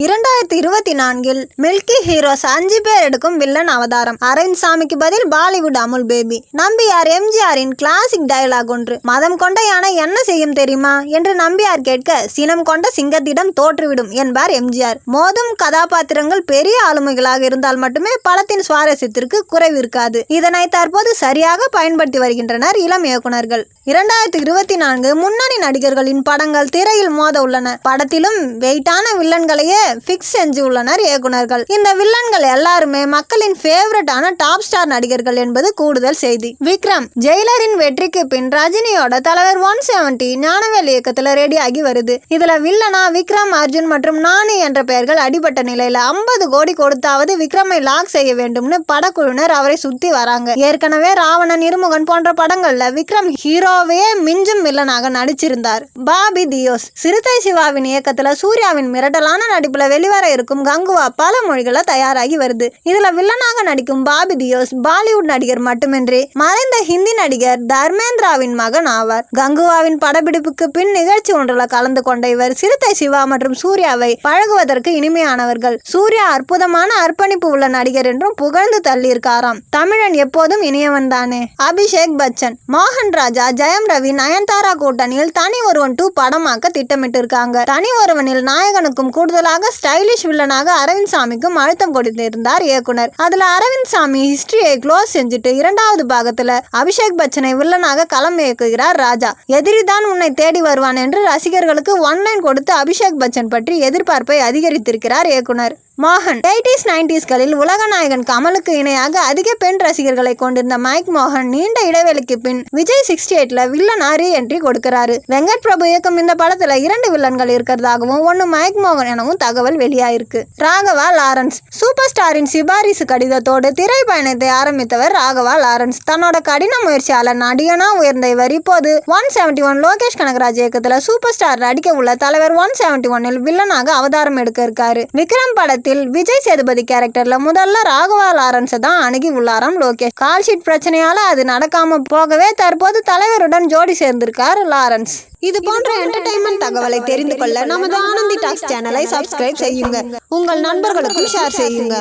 இரண்டாயிரத்தி இருபத்தி நான்கில் மில்கி ஹீரோஸ் அஞ்சு பேர் எடுக்கும் வில்லன் அவதாரம். அரவிந்த் சாமிக்கு பதில் பாலிவுட் அமுல் பேபி. நம்பியார் எம்ஜிஆரின் கிளாசிக் டயலாக் ஒன்று. மதம் கொண்ட யானை என்ன செய்யும் தெரியுமா? என்று நம்பியார் கேட்க சினம் கொண்ட சிங்கத்திடம் தோற்றுவிடும் என்பார் எம்ஜிஆர். மோதும் கதாபாத்திரங்கள் பெரிய ஆளுமைகளாக இருந்தால் மட்டுமே படத்தின் சுவாரஸ்யத்திற்கு குறைவு இருக்காது. இதனை தற்போது சரியாக பயன்படுத்தி வருகின்றனர் இளம் இயக்குனர்கள் இரண்டாயிரத்தி இருபத்தி நான்கு முன்னணி நடிகர்களின் படங்கள் திரையில் மோத உள்ளன. படத்திலும் வெயிட்டான வில்லன்களையே ஃபிக்ஸ் செஞ்சு உள்ளனர் இயக்குனர்கள் இந்த வில்லன்கள் எல்லாருமே மக்களின் ஃபேவரட்டான டாப் ஸ்டார் நடிகர்கள் என்பது கூடுதல் செய்தி. விக்ரம் ஜெயிலரின் வெற்றிக்கு பின் ரஜினியோட தலைவர் ஒன் செவன்டி ஞானவேல் இயக்கத்துல ரெடி ஆகி வருது. இதுல வில்லனா விக்ரம் அர்ஜுன் மற்றும் நானி என்ற பெயர்கள் அடிபட்ட நிலையில ஐம்பது கோடி கொடுத்தாவது விக்ரமை லாக் செய்ய வேண்டும்னு படக்குழுவினர் அவரை சுத்தி வராங்க. ஏற்கனவே ராவணன் இருமுகன் போன்ற படங்கள்ல விக்ரம் ஹீரோவையே மிஞ்சும் வில்லனாக நடிச்சிருந்தார். பாபி தியோஸ் சிறுத்தை சிவாவின் இயக்கத்துல சூர்யாவின் மிரட்டலான நடிப்பு நடிப்புல வெளிவர இருக்கும் கங்குவா பல மொழிகளை தயாராகி வருது. இதுல வில்லனாக நடிக்கும் பாபி தியோஸ் பாலிவுட் நடிகர் மட்டுமின்றி மறைந்த ஹிந்தி நடிகர் தர்மேந்திராவின் மகன் ஆவார். கங்குவாவின் படப்பிடிப்புக்கு பின் நிகழ்ச்சி ஒன்றில் கலந்து கொண்ட இவர் சிறுத்தை சிவா மற்றும் சூர்யாவை பழகுவதற்கு இனிமையானவர்கள். சூர்யா அற்புதமான அர்ப்பணிப்பு உள்ள நடிகர் என்றும் புகழ்ந்து தள்ளியிருக்காராம். தமிழன் எப்போதும் இனியவன் தானே. அபிஷேக் பச்சன் மோகன் ராஜா ஜெயம் ரவி நயன்தாரா கூட்டணியில் தனி ஒருவன் டூ படமாக்க திட்டமிட்டிருக்காங்க. தனி ஒருவனில் நாயகனுக்கும் கூடுதலாக ஸ்டைலிஷ் வில்லனாக அரவிந்த் சாமிக்கும் அழுத்தம் கொடுத்திருந்தார் இயக்குனர். அதுல அரவிந்த் சாமி ஹிஸ்டரியை க்ளோஸ் செஞ்சுட்டு இரண்டாவது பாகத்துல அபிஷேக் பச்சனை வில்லனாக களம் இயக்குகிறார் ராஜா. எதிரிதான் உன்னை தேடி வருவான் என்று ரசிகர்களுக்கு ஒன்லைன் கொடுத்து அபிஷேக் பச்சன் பற்றி எதிர்பார்ப்பை அதிகரித்திருக்கிறார் இயக்குனர். மோகன். எயிட்டிஸ் நைன்டிஸ்களில் உலக நாயகன் கமலுக்கு இணையாக அதிக பெண் ரசிகர்களை கொண்டிருந்த மைக் மோகன் நீண்ட இடைவெளிக்கு பின் விஜய் சிக்ஸ்டி எயிட்ல வில்லனா ரீ என்ட்ரி கொடுக்கிறாரு. வெங்கட் பிரபு இயக்கும் இந்த படத்துல இரண்டு வில்லன்கள் இருக்கிறதாகவும் ஒன்னு மைக் மோகன் எனவும் தகவல் வெளியாயிருக்கு. ராகவா லாரன்ஸ். சூப்பர் ஸ்டாரின் சிபாரிசு கடிதத்தோடு திரைப்பயணத்தை ஆரம்பித்தவர் ராகவா லாரன்ஸ். தன்னோட கடின முயற்சியால நடிகனா உயர்ந்த இவர் இப்போது one seventy one Lokesh Kanagaraj இயக்கத்துல சூப்பர் ஸ்டார் நடிக்க உள்ள தலைவர் ஒன் செவன்டி ஒன்னில் வில்லனாக அவதாரம் எடுக்க இருக்காரு. விக்ரம் படத்தில் விஜய் சேதுபதி கேரக்டர்ல முதல்ல ராகவா லாரன்ஸை தான் அணுகி உள்ளாராம் லோகேஷ். கால் ஷீட் பிரச்சனையால அது நடக்காம போகவே தற்போது தலைவருடன் ஜோடி சேர்ந்திருக்கார் லாரன்ஸ். இது போன்ற என்டர்டைன்மெண்ட் தகவலை தெரிந்து கொள்ள நமது ஆனந்தி டாக்ஸ் சேனலை சப்ஸ்கிரைப் செய்யுங்க. உங்கள் நண்பர்களுக்கும் ஷேர் செய்யுங்க.